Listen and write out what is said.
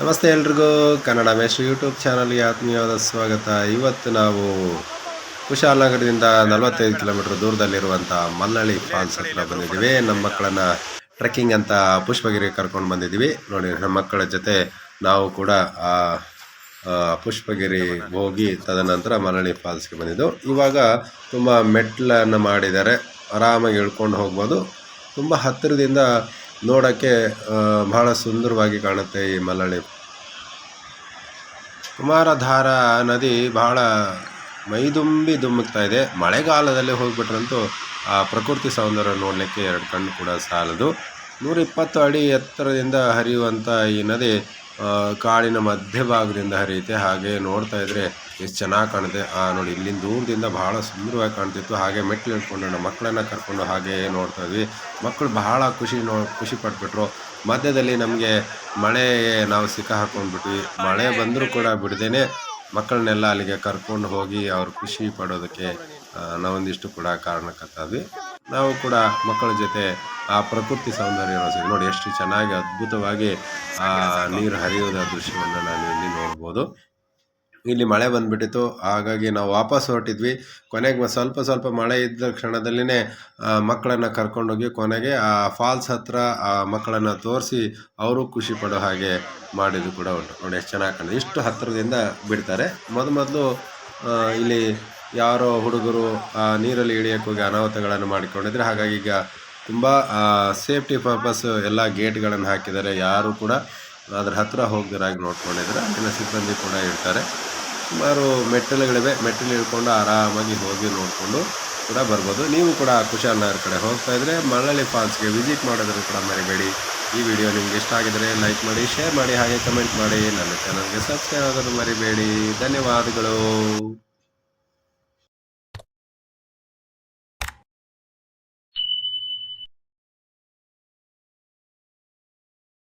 ನಮಸ್ತೆ ಎಲ್ರಿಗೂ. ಕನ್ನಡ ಮೇಷ್ಟ್ರು ಯೂಟ್ಯೂಬ್ ಚಾನಲ್ಗೆ ಆತ್ಮೀಯವಾದ ಸ್ವಾಗತ. ಇವತ್ತು ನಾವು ಕುಶಾಲನಗರದಿಂದ ನಲವತ್ತೈದು ಕಿಲೋಮೀಟರ್ ದೂರದಲ್ಲಿರುವಂಥ ಮಲ್ಲಳ್ಳಿ ಫಾಲ್ಸ್ ಹತ್ರ ಬಂದಿದ್ದೀವಿ. ನಮ್ಮ ಮಕ್ಕಳನ್ನ ಟ್ರೆಕ್ಕಿಂಗ್ ಅಂತ ಪುಷ್ಪಗಿರಿ ಕರ್ಕೊಂಡು ಬಂದಿದ್ದೀವಿ. ನೋಡಿ, ನಮ್ಮ ಮಕ್ಕಳ ಜೊತೆ ನಾವು ಕೂಡ ಆ ಪುಷ್ಪಗಿರಿ ಹೋಗಿ ತದನಂತರ ಮಲ್ಲಳ್ಳಿ ಫಾಲ್ಸ್ಗೆ ಬಂದಿದ್ದು. ಇವಾಗ ತುಂಬ ಮೆಟ್ಲನ್ನು ಮಾಡಿದ್ದಾರೆ. ಆರಾಮಾಗಿ ಇಳ್ಕೊಂಡು ಹೋಗ್ಬೋದು. ತುಂಬ ಹತ್ತಿರದಿಂದ ನೋಡೋಕ್ಕೆ ಬಹಳ ಸುಂದರವಾಗಿ ಕಾಣುತ್ತೆ ಈ ಮಲ್ಲಳ್ಳಿ ಕುಮಾರಧಾರ ನದಿ ಬಹಳ ಮೈದುಂಬಿ ಧುಮ್ಮುತ್ತಾ ಇದೆ. ಮಳೆಗಾಲದಲ್ಲಿ ಹೋಗಿಬಿಟ್ರಂತೂ ಆ ಪ್ರಕೃತಿ ಸೌಂದರ್ಯ ನೋಡಲಿಕ್ಕೆ ಎರಡು ಕಣ್ಣು ಕೂಡ ಸಾಲದು. ನೂರ ಇಪ್ಪತ್ತು ಅಡಿ ಎತ್ತರದಿಂದ ಹರಿಯುವಂಥ ಈ ನದಿ ಕಾಡಿನ ಮಧ್ಯಭಾಗದಿಂದ ಹರಿಯುತ್ತೆ. ಹಾಗೆ ನೋಡ್ತಾ ಇದ್ರೆ ಎಷ್ಟು ಚೆನ್ನಾಗಿ ಕಾಣುತ್ತೆ. ಆ, ನೋಡಿ ಇಲ್ಲಿಂದ ದೂರದಿಂದ ಬಹಳ ಸುಂದರವಾಗಿ ಕಾಣ್ತಿತ್ತು. ಹಾಗೆ ಮೆಟ್ಲು ಇಟ್ಕೊಂಡು ನಮ್ಮ ಮಕ್ಕಳನ್ನ ಕರ್ಕೊಂಡು ಹಾಗೆ ನೋಡ್ತಾ ಇದ್ವಿ. ಮಕ್ಕಳು ಬಹಳ ಖುಷಿ ನೋ, ಖುಷಿ ಪಟ್ಬಿಟ್ರು. ಮಧ್ಯದಲ್ಲಿ ನಮಗೆ ಮಳೆ ನಾವು ಸಿಕ್ಕ ಹಾಕ್ಕೊಂಡ್ಬಿಟ್ವಿ ಮಳೆ ಬಂದರೂ ಕೂಡ ಬಿಡದೇನೆ ಮಕ್ಕಳನ್ನೆಲ್ಲ ಅಲ್ಲಿಗೆ ಕರ್ಕೊಂಡು ಹೋಗಿ ಅವ್ರು ಖುಷಿ ಪಡೋದಕ್ಕೆ ನಾವೊಂದಿಷ್ಟು ಕೂಡ ಕಾರಣಕ್ಕಂತಾದ್ವಿ ನಾವು ಕೂಡ ಮಕ್ಕಳ ಜೊತೆ ಆ ಪ್ರಕೃತಿ ಸೌಂದರ್ಯ ರಸಿದ್ವಿ ನೋಡಿ ಎಷ್ಟು ಚೆನ್ನಾಗಿ ಅದ್ಭುತವಾಗಿ ಆ ನೀರು ಹರಿಯೋದ ದೃಶ್ಯವನ್ನು ನಾನು ಇಲ್ಲಿ ನೋಡ್ಬೋದು. ಇಲ್ಲಿ ಮಳೆ ಬಂದುಬಿಟ್ಟಿತ್ತು. ಹಾಗಾಗಿ ನಾವು ವಾಪಸ್ ಹೊರಟಿದ್ವಿ. ಕೊನೆಗೆ ಸ್ವಲ್ಪ ಸ್ವಲ್ಪ ಮಳೆ ಇದ್ದ ಕ್ಷಣದಲ್ಲಿನೇ ಮಕ್ಕಳನ್ನು ಕರ್ಕೊಂಡೋಗಿ ಕೊನೆಗೆ, ಆ, ಫಾಲ್ಸ್ ಹತ್ರ, ಆ, ಮಕ್ಕಳನ್ನು ತೋರಿಸಿ ಅವರು ಖುಷಿ ಪಡೋ ಹಾಗೆ ಮಾಡಿದ್ದು ಕೂಡ ಉಂಟು. ನೋಡಿ ಎಷ್ಟು ಚೆನ್ನಾಗಿ ಕಾಣಿದೆ ಇಷ್ಟು ಹತ್ತಿರದಿಂದ ಬಿಡ್ತಾರೆ. ಮೊದ ಮೊದಲು ಇಲ್ಲಿ ಯಾರೋ ಹುಡುಗರು ನೀರಲ್ಲಿ ಇಳಿಯೋಕ್ಕೆ ಹೋಗಿ ಅನಾಹುತಗಳನ್ನು ಮಾಡಿಕೊಂಡಿದ್ರೆ. ಹಾಗಾಗಿ ಈಗ ತುಂಬ ಸೇಫ್ಟಿ ಪರ್ಪಸ್ ಎಲ್ಲ ಗೇಟ್ಗಳನ್ನು ಹಾಕಿದ್ದಾರೆ. ಯಾರು ಕೂಡ ಅದ್ರ ಹತ್ತಿರ ಹೋಗಿರಾಗಿ ನೋಡ್ಕೊಂಡಿದ್ದಾರೆ. ಅಲ್ಲಿನ ಸಿಬ್ಬಂದಿ ಕೂಡ ಇರ್ತಾರೆ. ಸುಮಾರು ಮೆಟ್ಟಿಲುಗಳಿವೆ. ಮೆಟ್ಟಿಲು ಇಳ್ಕೊಂಡು ಆರಾಮಾಗಿ ಹೋಗಿ ನೋಡಿಕೊಂಡು ಕೂಡ ಬರ್ಬೋದು. ನೀವು ಕೂಡ ಕುಶಾಲನಗರ ಕಡೆ ಹೋಗ್ತಾ ಇದ್ರೆ ಮಳಲಿ ಫಾಲ್ಸ್ಗೆ ವಿಸಿಟ್ ಮಾಡೋದನ್ನು ಕೂಡ ಮರಿಬೇಡಿ. ಈ ವಿಡಿಯೋ ನಿಮ್ಗೆ ಇಷ್ಟ ಆಗಿದರೆ ಲೈಕ್ ಮಾಡಿ, ಶೇರ್ ಮಾಡಿ, ಹಾಗೆ ಕಮೆಂಟ್ ಮಾಡಿ. ನನ್ನ ಚಾನಲ್ಗೆ ಸಬ್ಸ್ಕ್ರೈಬ್ ಆಗೋದು ಮರಿಬೇಡಿ. ಧನ್ಯವಾದಗಳು.